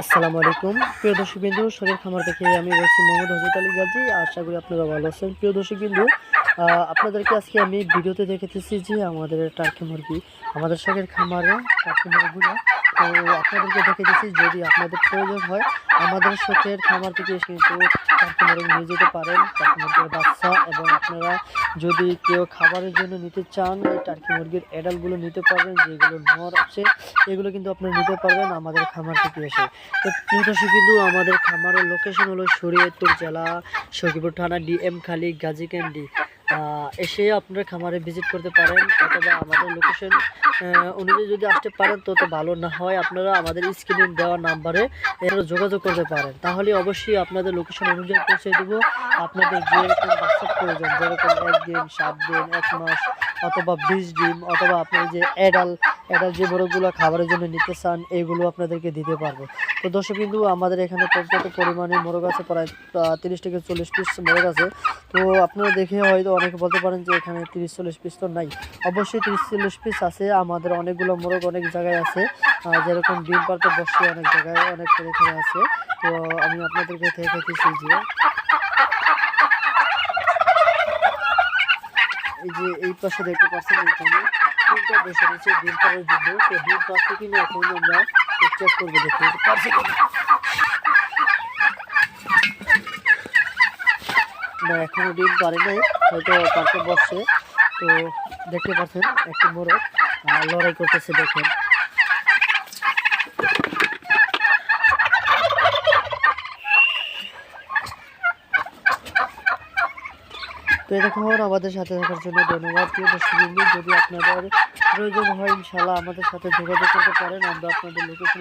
আসসালামু আলাইকুম। প্রিয় দর্শক বিন্দু শরীর খামার থেকে আমি বলছি মোহাম্মদ হজরত আলী গাজী। আশা করি আপনারা ভালো আছেন। প্রিয় দর্শক বিন্দু আপনাদেরকে আজকে আমি ভিডিওতে দেখেতেছি যে আমাদের টার্কি মুরগি, আমাদের শখের খামারে টার্কি মুরগিগুলো। তো আপনাদেরকে দেখেতেছি যদি আপনাদের প্রয়োজন হয়, আমাদের শখের খামার থেকে কিন্তু টার্কি নিয়ে যেতে পারেন। মুরগির বাচ্চা এবং আপনারা যদি কেউ খাবারের জন্য নিতে চান, এই টার্কি মুরগির অ্যাডালগুলো নিতে পারবেন, যেগুলো নর আছে, এগুলো কিন্তু আপনারা নিতে পারবেন আমাদের খামার থেকে এসে। তো প্রিয় কিন্তু আমাদের খামারের লোকেশন হলো শরীয়তপুর জেলা, সখীপুর থানা, ডিএম খালি গাজী ক্যান্ডি এসে আপনারা খামারে ভিজিট করতে পারেন অথবা আমাদের লোকেশন অনুযায়ী যদি আসতে পারেন তো তো ভালো, না হয় আপনারা আমাদের স্ক্রিনে দেওয়া নাম্বারে এরা যোগাযোগ করতে পারেন। তাহলে অবশ্যই আপনাদের লোকেশন অনুযায়ী পৌঁছে দেবো। আপনাদের যেরকম বাচ্চার প্রয়োজন যেরকম একদিন সাত দিন, এক মাস, অথবা বিশ দিন, অথবা আপনি যে অ্যাডাল অ্যাডাল যে বড়গুলো খাবারের জন্য নিতে চান, এগুলো আপনাদেরকে দিতে পারব। তো দর্শক কিন্তু আমাদের এখানে পর্যাপ্ত পরিমাণে মোরগ আছে, প্রায় তিরিশ থেকে চল্লিশ পিস মোরগ আছে। তো আপনারা দেখে হয়তো অনেকে বলতে পারেন যে এখানে তিরিশ চল্লিশ পিস তো নাই। অবশ্যই তিরিশ চল্লিশ পিস আছে, আমাদের অনেকগুলো মোরগ অনেক জায়গায় আছে। যেরকম ডিম পার্কে বসে অনেক জায়গায় অনেক এখানে আছে। তো আমি আপনাদেরকে দেখাইতেছি যে। এই যে এই পাশে দেখতে পাচ্ছেন এখানে তিনটা বসে রয়েছে ডিম পাড়ার জন্য। তো ডিম পাচ্ছে কিনা এখন আমরা এখনও ডিম পারে নাই, হয়তো পারতে বসছে। তো দেখতে পাচ্ছেন একটি মোরগ লড়াই করতেছে দেখেন। এরকম আমাদের সাথে থাকার জন্য ধন্যবাদ। প্রিয় দর্শক যদি আপনাদের প্রয়োজন হয় ইনশাল্লাহ আমাদের সাথে যোগাযোগ করতে পারেন। আমরা আপনাদের লোকেশন